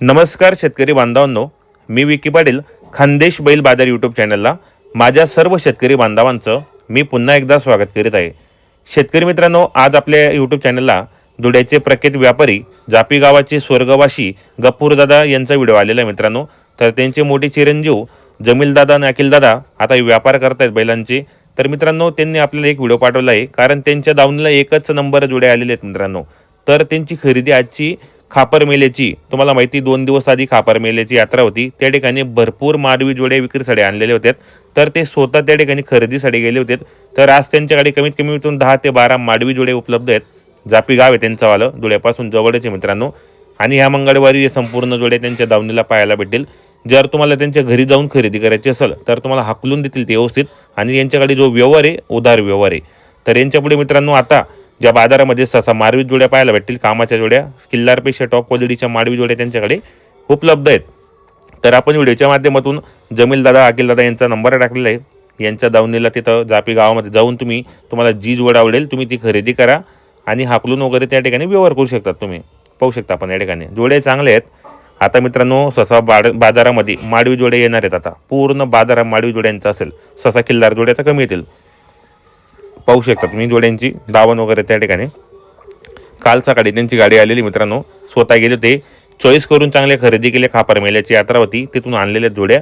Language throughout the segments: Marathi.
नमस्कार शेतकरी बांधवांनो मी विकी पाटील खानदेश बैल बाजार यूट्यूब चॅनलला माझ्या सर्व शेतकरी बांधवांचं मी पुन्हा एकदा स्वागत करीत आहे. शेतकरी मित्रांनो आज आपल्या यूट्यूब चॅनलला दुड्याचे प्रख्यात व्यापारी जापी गावाचे स्वर्गवासी गप्पूरदादा यांचा व्हिडिओ आलेला आहे मित्रांनो. तर त्यांचे मोठे चिरंजीव जमीलदादा आणि अखिलदादा आता व्यापार करतायत बैलांचे. तर मित्रांनो त्यांनी आपल्याला एक व्हिडिओ पाठवला आहे. कारण त्यांच्या दावणीला एकच नंबर जुडे आलेले आहेत मित्रांनो. तर त्यांची खरेदी आजची खापर मेलेची तुम्हाला माहिती दोन दिवस आधी खापर मेलेची यात्रा होती. त्या ठिकाणी भरपूर माडवी जोडे विक्रीसाठी आणलेले होते. तर ते स्वतः त्या ठिकाणी खरेदीसाठी गेले होते. तर आज त्यांच्याकडे कमीत कमी इथून दहा ते बारा माडवी जोडे उपलब्ध आहेत. जापी गाव आहे त्यांचं वालं धुळ्यापासून जवळच आहे मित्रांनो. आणि ह्या मंगळवारी हे संपूर्ण जोडे त्यांच्या दावणीला पाहायला भेटेल जर तुम्हाला त्यांच्या घरी जाऊन खरेदी करायची असेल तर तुम्हाला हाकलून देतील ते व्यवस्थित. आणि यांच्याकडे जो व्यवहार आहे उधार व्यवहार आहे. तर यांच्यापुढे मित्रांनो आता ज्या बाजारामध्ये सहसा मारवी जोड्या पाहायला भेटतील कामाच्या जोड्या किल्लारपेक्षा टॉप क्वालिटीच्या माडवी जोड्या त्यांच्याकडे उपलब्ध आहेत. तर आपण व्हिडिओच्या माध्यमातून जमीलदादा अकिलदादा यांचा नंबर टाकलेला आहे. यांच्या दावणीला तिथं जापी गावामध्ये जाऊन तुम्ही तुम्हाला जी जोड आवडेल तुम्ही ती खरेदी करा आणि हाकलून वगैरे त्या ठिकाणी व्यवहार करू शकतात तुम्ही. पाहू शकता आपण या ठिकाणी. जोडे चांगले आहेत. आता मित्रांनो ससा बाड बाजारामध्ये माडवी जोडे येणार आहेत आता. पूर्ण बाजारात माडवी जोड्यांचा असेल. ससा किल्लार जोड्या तर कमी येतील. पाहू शकता तुम्ही जोड्यांची दावण वगैरे त्या ठिकाणी. काल सकाळी त्यांची गाडी आलेली मित्रांनो स्वतः गेले होते. चॉईस करून चांगले खरेदी केले खापर मेल्याची यात्रा होती तिथून आणलेल्या जोड्या.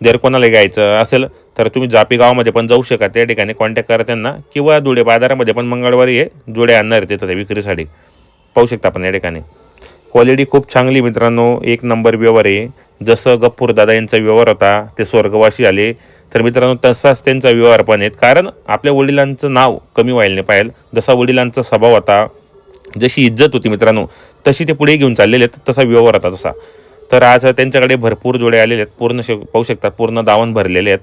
जर कोणाला घ्यायचं असेल तर तुम्ही जापी गावामध्ये पण जाऊ शका त्या ठिकाणी कॉन्टॅक्ट करा त्यांना किंवा धुळे बाजारामध्ये पण मंगळवारी हे जोड्या आणणार तिथं त्या विक्रीसाठी. पाहू शकता आपण या ठिकाणी. क्वालिटी खूप चांगली मित्रांनो एक नंबर व्यवहार आहे. जसं गप्पूर दादा यांचा व्यवहार होता ते स्वर्गवासी आले तर मित्रांनो तसाच त्यांचा व्यवहार पण आहेत. कारण आपल्या वडिलांचं नाव कमी व्हायला नाही पाहिजे जसा वडिलांचा स्वभाव होता जशी इज्जत होती मित्रांनो तशी ते पुढे घेऊन चाललेले आहेत. तसा व्यवहार होता तसा. तर आज त्यांच्याकडे भरपूर जोडे आलेले आहेत. पूर्ण शे पाहू शकता पूर्ण दावण भरलेले आहेत.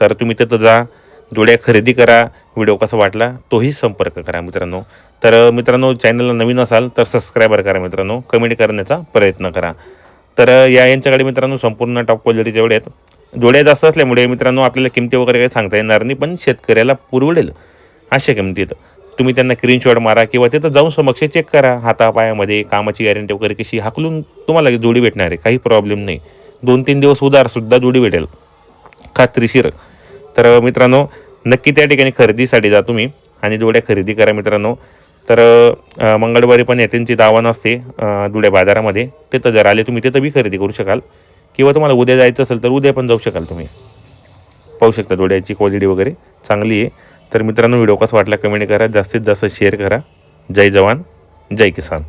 तर तुम्ही तिथं जा जोड्या खरेदी करा व्हिडिओ कसा वाटला तोही संपर्क करा मित्रांनो. तर मित्रांनो चॅनलला नवीन असाल तर सबस्क्रायबर करा मित्रांनो. कमेंट करण्याचा प्रयत्न करा. तर या यांच्याकडे मित्रांनो संपूर्ण टॉप क्वालिटीचे जोडे आहेत. जोड्या जास्त असल्यामुळे मित्रांनो आपल्याला किमती वगैरे काही सांगता येणार नाही पण शेतकऱ्याला पुरवडेल अशा किमतीत. तुम्ही त्यांना स्क्रीनशॉट मारा किंवा तिथं जाऊन समक्ष चेक करा हातापायामध्ये कामाची गॅरंटी वगैरे कशी हाकलून तुम्हाला जोडी भेटणार आहे काही प्रॉब्लेम नाही. दोन तीन दिवस उदारसुद्धा जोडी भेटेल. खात्रीशीर. तर मित्रांनो नक्की त्या ठिकाणी खरेदीसाठी जा तुम्ही आणि जोड्या खरेदी करा मित्रांनो. तर मंगळवारी पण या त्यांची दावण असते धुळे बाजारामध्ये. तिथं जर आले तुम्ही तिथं बी खरेदी करू शकाल. किंवा तुम्हाला उद्या जायचं असेल तर उद्या पण जाऊ शकाल तुम्ही. पाहू शकता धुळ्याची क्वालिटी वगैरे. चांगली आहे. तर मित्रांनो व्हिडिओ कसा वाटला कमेंट करा. जास्तीत जास्त शेअर करा. जय जवान. जय किसान.